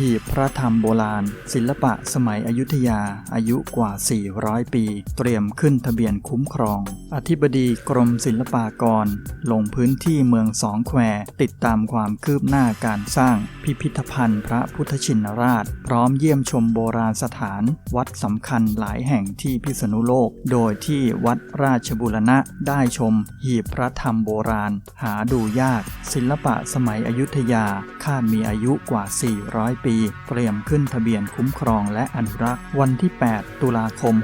หีบพระธรรมโบราณ ศิลปะสมัยอยุธยา อายุกว่า 400 ปี เตรียมขึ้นทะเบียนคุ้มครอง อธิบดีกรมศิลปากร ลงพื้นที่เมืองสองแคว ติดตามความคืบหน้าการสร้าง พิพิธภัณฑ์พระพุทธชินราช พร้อมเยี่ยมชมโบราณสถาน วัดสำคัญหลายแห่งที่พิษณุโลก โดยที่วัดราชบุรณะได้ชม หีบพระธรรมโบราณ หาดูยาก ศิลปะสมัยอยุธยาคาดมีอายุกว่า 400 ปีเตรียมขึ้นทะเบียนคุ้มครองและอนุรักษ์ วันที่ 8 ตุลาคม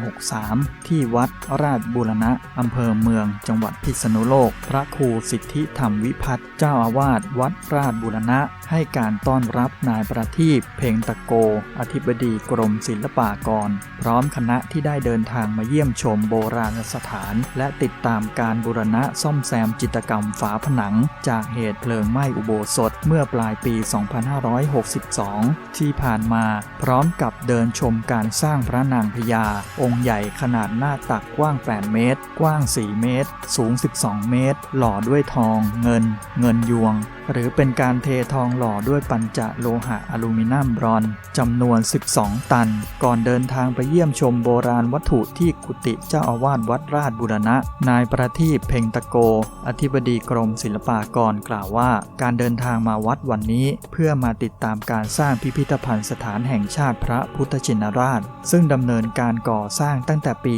63 ที่วัดราชบูรณะอำเภอเมือง จังหวัดพิษณุโลก พระครูสิทธิธรรมวิพัฒน์เจ้าอาวาสวัดราชบูรณะ ให้การต้อนรับนายประทีปเพ่งตะโก อธิบดีกรมศิลปากร พร้อมคณะที่ได้เดินทางมาเยี่ยมชมโบราณสถาน และติดตามการบูรณะซ่อมแซมจิตรกรรมฝาผนัง จากเหตุเพลิงไหม้อุโบสถเมื่อปลายปี 2562ที่ผ่านมาพร้อมกับเดินชมการสร้างพระนางพญา องค์ใหญ่ขนาดหน้าตักกว้าง 8 เมตร กว้าง 4 เมตร สูง 12 เมตร หล่อด้วยทอง เงิน เงินยวงหรือเป็นการเททองหล่อด้วยปัญจโลหะอลูมิเนียมบรอนจำนวน 12 ตัน ก่อนเดินทางไปเยี่ยมชมโบราณวัตถุที่กุฏิเจ้าอาวาสวัดราชบุรณะ นายประทีปเพ่งตะโก อธิบดีกรมศิลปากรกล่าวว่า การเดินทางมาวัดวันนี้ เพื่อมาติดตามการสร้างพิพิธภัณฑ์สถานแห่งชาติพระพุทธชินราช ซึ่งดำเนินการก่อสร้างตั้งแต่ปี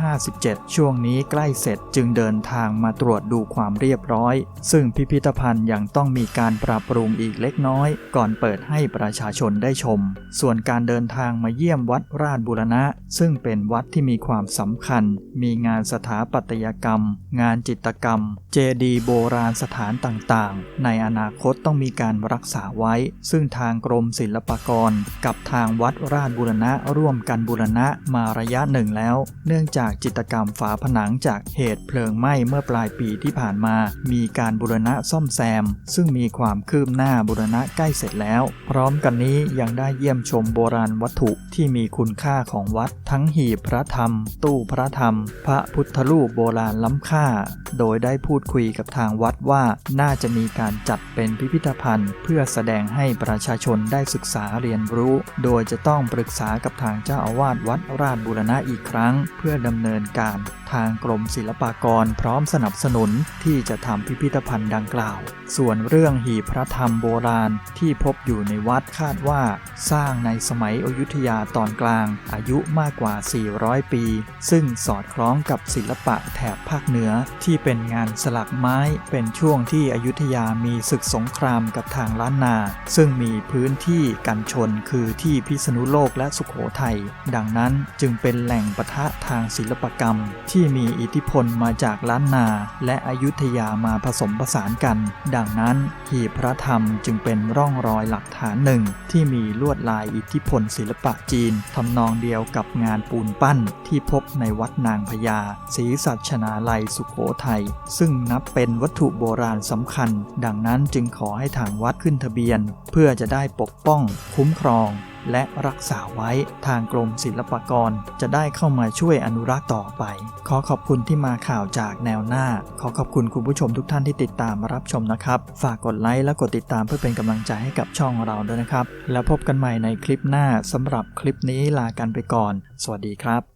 2557 ช่วงนี้ใกล้เสร็จจึงเดินทางมาตรวจดูความเรียบร้อย ซึ่งพิพิธภัณฑ์ยังต้องมีการปรับปรุงอีกเล็กน้อย ก่อนเปิดให้ประชาชนได้ชม ส่วนการเดินทางมาเยี่ยมวัดราชบุรณะ ซึ่งเป็นวัดที่มีความสำคัญ มีงานสถาปัตยกรรม งานจิตกรรม เจดีย์โบราณสถานต่างๆ ในอนาคตต้องมีการรักษาไว้ ซึ่งทางกรมศิลปากร กับทางวัดราชบุรณะร่วมกันบูรณะมาระยะหนึ่งแล้ว เนื่องจากจิตกรรมฝาผนังจากเหตุเพลิงไหม้เมื่อปลายปีที่ผ่านมา มีการบูรณะซ่อมแซม ซึ่งมีความคืบหน้าบูรณะใกล้เสร็จแล้ว พร้อมกันนี้ยังได้เยี่ยมชมโบราณวัตถุที่มีคุณค่าของวัด ทั้งหีบพระธรรม ตู้พระธรรม พระพุทธรูปโบราณล้ำค่า โดยได้พูดคุยกับทางวัดว่าน่าจะมีการจัดเป็นพิพิธภัณฑ์ เพื่อแสดงให้ประชาชนได้ศึกษาเรียนรู้ โดยจะต้องปรึกษากับทางเจ้าอาวาสวัดราชบูรณะอีกครั้ง เพื่อดำเนินการ ทางกรมศิลปากรพร้อมสนับสนุนที่จะทำพิพิธภัณฑ์ดังกล่าว ส่วนเรื่องหีพระธรรมโบราณที่พบอยู่ในวัดคาดว่า สร้างในสมัยอยุธยาตอนกลางอายุมากกว่า 400 ปี ซึ่งสอดคล้องกับศิลปะแถบภาคเหนือที่เป็นงานสลักไม้เป็นช่วงที่อยุธยามีศึกสงครามกับทางล้านนา ซึ่งมีพื้นที่กันชนคือที่พิษณุโลกและสุขโขทัยดังนั้นจึงเป็นแหล่งปะทะทางศิลปกรรมที่มีอิทธิพลมาจากล้านนาและอยุธยามาผสมผสานกัน ดังนั้นหีบพระธรรมจึงเป็นร่องรอยหลักฐานหนึ่ง ที่มีลวดลายอิทธิพลศิลปะจีนทำนองเดียวกับงานปูนปั้นที่พบในวัดนางพญาศรีสัชนาลัยสุขโขทัยซึ่งนับเป็นวัตถุโบราณสำคัญ ดังนั้นจึงขอให้ทางวัดขึ้นทะเบียน เพื่อจะได้ปกป้อง คุ้มครอง และรักษาไว้ทางกรมศิลปากร จะได้เข้ามาช่วยอนุรักษ์ต่อไป ขอขอบคุณที่มาข่าวจากแนวหน้า ขอขอบคุณคุณผู้ชมทุกท่านที่ติดตามมารับชมนะครับ ฝากกดไลค์และกดติดตามเพื่อเป็นกำลังใจให้กับช่องเราด้วยนะครับ แล้วพบกันใหม่ในคลิปหน้าสำหรับคลิปนี้ลากันไปก่อน สวัสดีครับ